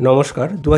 নমস্কার। দু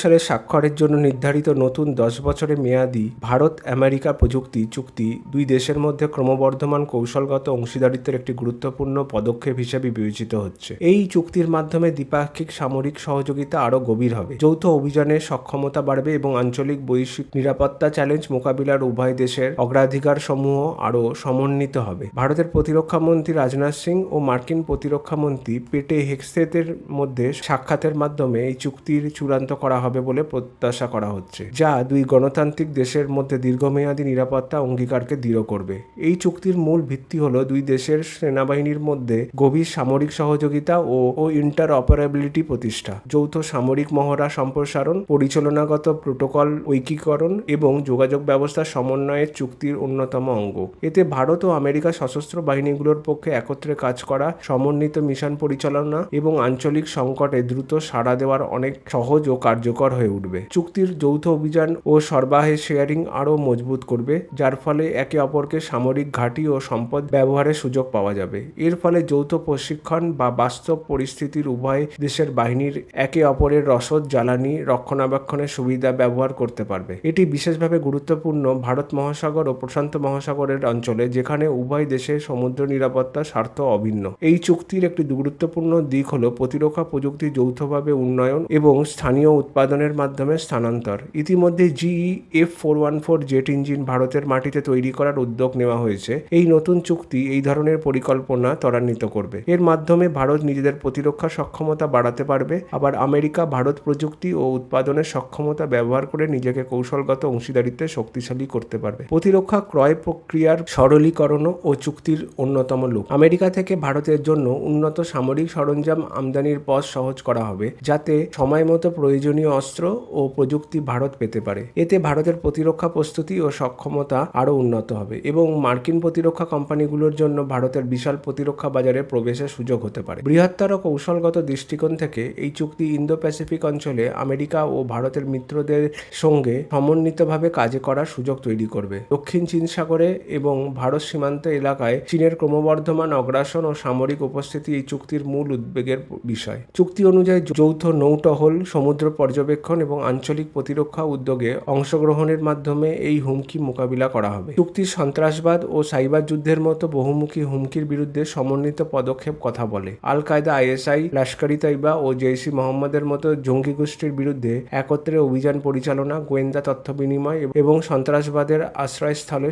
সালের স্বাক্ষরের জন্য নির্ধারিত নতুন দশ বছরের মেয়াদি ভারত আমেরিকা প্রযুক্তি চুক্তি দুই দেশের মধ্যে ক্রমবর্ধমান কৌশলগত অংশীদারিত্বের একটি গুরুত্বপূর্ণ পদক্ষেপ হিসেবে বিবেচিত হচ্ছে। এই চুক্তির মাধ্যমে দ্বিপাক্ষিক সামরিক সহযোগিতা আরও গভীর হবে। যৌথ অভিযানের সক্ষমতা বাড়বে এবং আঞ্চলিক বৈশ্বিক নিরাপত্তা চ্যালেঞ্জ মোকাবিলার উভয় দেশের অগ্রাধিকার সমূহ আরও সমন্বিত হবে। ভারতের প্রতিরক্ষা মন্ত্রী রাজনাথ সিং ও মার্কিন প্রতিরক্ষা মন্ত্রী পেটে হেক্সেতের মধ্যে সাক্ষাতের মাধ্যমে এই চুক্তির চূড়ান্ত করা হবে বলে প্রত্যাশা করা হচ্ছে, যা দুই গণতান্ত্রিক দেশের মধ্যে দীর্ঘমেয়াদী নিরাপত্তা অঙ্গীকারকে দৃঢ় করবে। এই চুক্তির মূল ভিত্তি হলো দুই দেশের সেনাবাহিনীর মধ্যে গভীর সামরিক সহযোগিতা ও ও ইন্টার অপারেবিলিটি প্রতিষ্ঠা, যৌথ সামরিক মহড়া সম্প্রসারণ, পরিচালনাগত প্রোটোকল ঐকীকরণ এবং যোগাযোগ ব্যবস্থা সমন্বয়ের চুক্তির অন্যতম অঙ্গ। এতে ভারত ও আমেরিকা সশস্ত্র বাহিনীগুলোর পক্ষে একত্রে কাজ করা, সমন্বিত মিশন পরিচালনা এবং আঞ্চলিক সংকটে দ্রুত সাড়া দেওয়ার অনেক সহজ ও কার্যকর হয়ে উঠবে। চুক্তির যৌথ অভিযান ও সরবরাহের শেয়ারিং আরও মজবুত করবে, যার ফলে একে অপরকে সামরিক ঘাঁটি ও সম্পদ ব্যবহারের সুযোগ পাওয়া যাবে। এর ফলে যৌথ প্রশিক্ষণ বা বাস্তব পরিস্থিতির উভয় দেশের বাহিনীর একে অপরের রসদ, জ্বালানি, রক্ষণাবেক্ষণের সুবিধা ব্যবহার করতে পারবে। এটি বিশেষভাবে গুরুত্বপূর্ণ ভারত মহাসাগর ও প্রশান্ত মহাসাগরের অঞ্চলে, যেখানে উভয় দেশের সমুদ্র নিরাপত্তা স্বার্থ অভিন্ন। এই চুক্তির একটি গুরুত্বপূর্ণ দিক হল প্রতিরক্ষা প্রযুক্তি যৌথভাবে উন্নয়ন এবং স্থানীয় উৎপাদনের মাধ্যমে স্থানান্তর। ইতিমধ্যে GE F four one four jet engine ভারতের মাটিতে তৈরি করার উদ্যোগ নেওয়া হয়েছে। এই নতুন চুক্তি এই ধরনের পরিকল্পনা ত্বরান্বিত করবে। এর মাধ্যমে ভারত নিজেদের প্রতিরক্ষা সক্ষমতা বাড়াতে পারবে। আবার আমেরিকা, ভারত প্রযুক্তি ও উৎপাদনের সক্ষমতা ব্যবহার করে নিজেকে কৌশলগত অংশীদারিত্বে শক্তিশালী করতে পারবে। প্রতিরক্ষা ক্রয় প্রক্রিয়ার সরলীকরণ ও চুক্তির অন্যতম লুক আমেরিকা থেকে ভারতের জন্য উন্নত সামরিক সরঞ্জাম আমদানির পথ সহজ করা হবে, যাতে সময় মতো প্রয়োজনীয় অস্ত্র ও প্রযুক্তি ভারত পেতে পারে। এতে ভারতের প্রতিরক্ষা প্রস্তুতি ও সক্ষমতা আরও উন্নত হবে এবং মার্কিন প্রতিরক্ষা কোম্পানিগুলোর জন্য ভারতের বিশাল প্রতিরক্ষা বাজারে প্রবেশের সুযোগ হতে পারে। বৃহত্তর কৌশলগত দৃষ্টিকোণ থেকে এই চুক্তি ইন্দো প্যাসিফিক অঞ্চলে আমেরিকা ও ভারতের মিত্রদের সঙ্গে সমন্বিতভাবে কাজে করার সুযোগ তৈরি করবে। দক্ষিণ চীন সাগরে এবং ভারত সীমান্ত এলাকায় চীনের ক্রমবর্ধমান অগ্রাসন ও সামরিক উপস্থিতি এই চুক্তির মূল উদ্বেগের বিষয়। চুক্তি অনুযায়ী যৌথ নৌটহল সমুদ্র পর্যবেক্ষণ এবং আঞ্চলিক প্রতিরক্ষা উদ্যোগে অংশগ্রহণের মাধ্যমে এই হুমকি মোকাবিলা করা হবে। চুক্তির সন্ত্রাসবাদ ও সাইবার যুদ্ধের মতো বহুমুখী হুমকির বিরুদ্ধে সমন্বিত পদক্ষেপ কথা বলে। আল কায়দা আইএসআই লস্করি তাইবা ও জেইসি মোহাম্মদের মতো জঙ্গি গোষ্ঠীর বিরুদ্ধে একত্রে অভিযান পরিচালনা, গোয়েন্দা তথ্য বিনিময় এবং সন্ত্রাসবাদের আশ্রয়স্থলে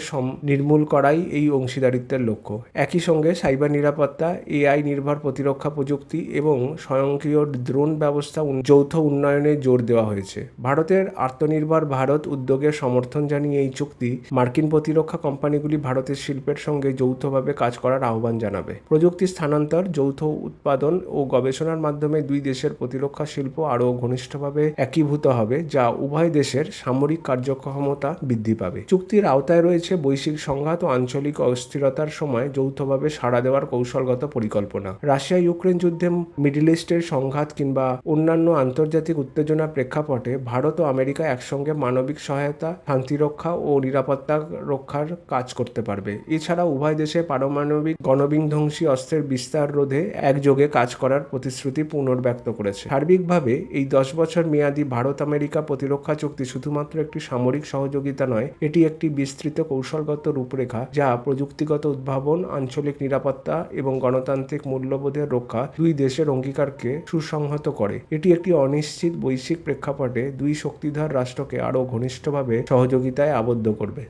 নির্মূল করাই এই অংশীদারিত্বের লক্ষ্য। একই সঙ্গে সাইবার নিরাপত্তা, এআই নির্ভর প্রতিরক্ষা প্রযুক্তি এবং স্বয়ংক্রিয় ড্রোন ব্যবস্থা যৌথ উন্নয়নে জোর দেওয়া হয়েছে। ভারতের আত্মনির্ভর ভারত উদ্যোগের সমর্থন জানিয়ে এই চুক্তি মার্কিন প্রতিরক্ষা কোম্পানিগুলি ভারতের শিল্পের সঙ্গে যৌথভাবে কাজ করার আহ্বান জানাবে। প্রযুক্তি স্থানান্তর, যৌথ উৎপাদন ও গবেষণার মাধ্যমে দুই দেশের প্রতিরক্ষা শিল্প আরও ঘনিষ্ঠভাবে একীভূত হবে, যা উভয় দেশের সামরিক কার্যক্ষমতা বৃদ্ধি পাবে। চুক্তির আওতায় রয়েছে বৈশ্বিক সংঘাত ও আঞ্চলিক অস্থিরতার সময় যৌথভাবে সাড়া দেওয়ার কৌশলগত পরিকল্পনা। রাশিয়া ইউক্রেন যুদ্ধে মিডল ইস্টের সংঘাত কিংবা অন্যান্য আন্তর্জাতিক উত্তেজনার প্রেক্ষাপটে ভারত ও আমেরিকা একসঙ্গে মানবিক সহায়তা শান্তিরক্ষা ও নিরাপত্তা রক্ষার কাজ করতে পারবে। এছাড়া উভয় দেশে পারমাণবিক গণবিধ্বংসী অস্ত্রের বিস্তার রোধে একযোগে কাজ করার প্রতিশ্রুতি পুনর্ব্যক্ত করেছে। সার্বিকভাবে এই দশ বছর মেয়াদী ভারত আমেরিকা প্রতিরক্ষা চুক্তি শুধুমাত্র একটি সামরিক সহযোগিতা নয়, এটি একটি বিস্তৃত কৌশলগত রূপরেখা যা প্রযুক্তিগত উদ্ভাবন, আঞ্চলিক নিরাপত্তা এবং গণতান্ত্রিক মূল্যবোধের রক্ষা দুই দেশের অঙ্গীকারকে সুসংহত করে। এটি একটি অনিশ্চিত বৈশ্বিক প্রেক্ষাপটে দুই শক্তিধর রাষ্ট্রকে আরও ঘনিষ্ঠভাবে সহযোগিতায় আবদ্ধ করবে।